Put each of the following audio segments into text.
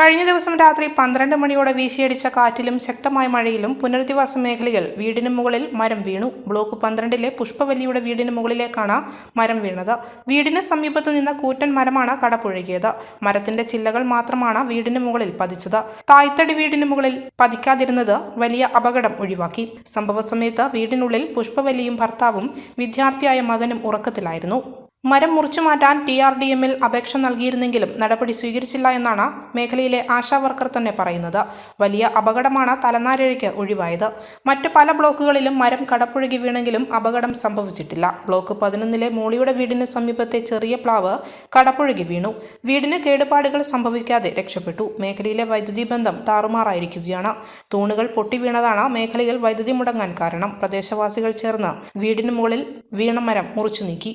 കഴിഞ്ഞ ദിവസം രാത്രി പന്ത്രണ്ട് മണിയോടെ വീശിയടിച്ച കാറ്റിലും ശക്തമായ മഴയിലും പുനരധിവാസ മേഖലയിൽ വീടിന് മുകളിൽ മരം വീണു. ബ്ലോക്ക് പന്ത്രണ്ടിലെ പുഷ്പവല്ലിയുടെ വീടിന് മുകളിലേക്കാണ് മരം വീണത്. വീടിന് സമീപത്തു നിന്ന കൂറ്റൻ മരമാണ് കടപുഴകിയത്. മരത്തിന്റെ ചില്ലകൾ മാത്രമാണ് വീടിന് മുകളിൽ പതിച്ചത്. തായ്ത്തടി വീടിന് മുകളിൽ പതിക്കാതിരുന്നത് വലിയ അപകടം ഒഴിവാക്കി. സംഭവ സമയത്ത് വീടിനുള്ളിൽ പുഷ്പവല്ലിയും ഭർത്താവും വിദ്യാർത്ഥിയായ മകനും ഉറക്കത്തിലായിരുന്നു. മരം മുറിച്ചു മാറ്റാൻ ടി ആർ ഡി എമ്മിൽ അപേക്ഷ നൽകിയിരുന്നെങ്കിലും നടപടി സ്വീകരിച്ചില്ല എന്നാണ് മേഖലയിലെ ആശാ വർക്കർ തന്നെ പറയുന്നത്. വലിയ അപകടമാണ് തലനാരിഴയ്ക്ക് ഒഴിവായത്. മറ്റ് പല ബ്ലോക്കുകളിലും മരം കടപുഴകി വീണെങ്കിലും അപകടം സംഭവിച്ചിട്ടില്ല. ബ്ലോക്ക് പതിനൊന്നിലെ മോളിയുടെ വീടിന് സമീപത്തെ ചെറിയ പ്ലാവ് കടപുഴകി വീണു. വീടിന് കേടുപാടുകൾ സംഭവിക്കാതെ രക്ഷപ്പെട്ടു. മേഖലയിലെ വൈദ്യുതി ബന്ധം താറുമാറായിരിക്കുകയാണ്. തൂണുകൾ പൊട്ടി വീണതാണ് മേഖലയിൽ വൈദ്യുതി മുടങ്ങാൻ കാരണം. പ്രദേശവാസികൾ ചേർന്ന് വീടിന് മുകളിൽ വീണ മരം മുറിച്ചു നീക്കി.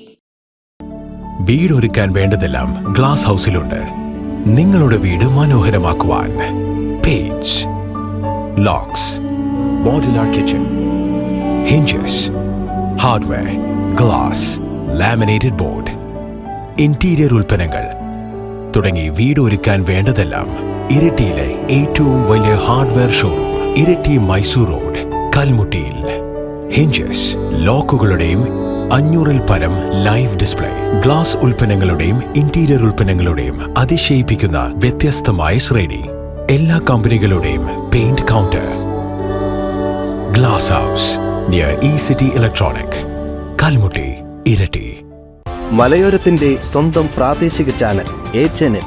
വീടൊരുക്കാൻ വേണ്ടതെല്ലാം ഗ്ലാസ് ഹൗസിലുണ്ട് നിങ്ങളുടെ വീട് മനോഹരമാക്കുവാൻ. Page locks modular kitchen hinges hardware glass laminated board interior ഉൽപ്പന്നങ്ങൾ. തുടങ്ങി വീട് ഒരുക്കാൻ വേണ്ടതെല്ലാം ഇരിട്ടിയിലെ ഏറ്റവും വലിയ hardware showroom Iritty Mysore road കൽമുട്ടിയിൽ. Hinges ലോക്കുകളുടെയും അഞ്ഞൂറിൽ പരം ലൈവ് ഡിസ്പ്ലേ ഗ്ലാസ് ഉൽപ്പന്നങ്ങളുടെയും ഇന്റീരിയർ ഉൽപ്പന്നങ്ങളുടെയും അതിശയിപ്പിക്കുന്ന വ്യത്യസ്തമായ ശ്രേണി. എല്ലാ കമ്പനികളുടെയും paint counter. Glass house near E city electronic Kalmutty Iritty. മലയോരത്തിന്റെ സ്വന്തം പ്രാദേശിക ചാനൽ എ ചാനൽ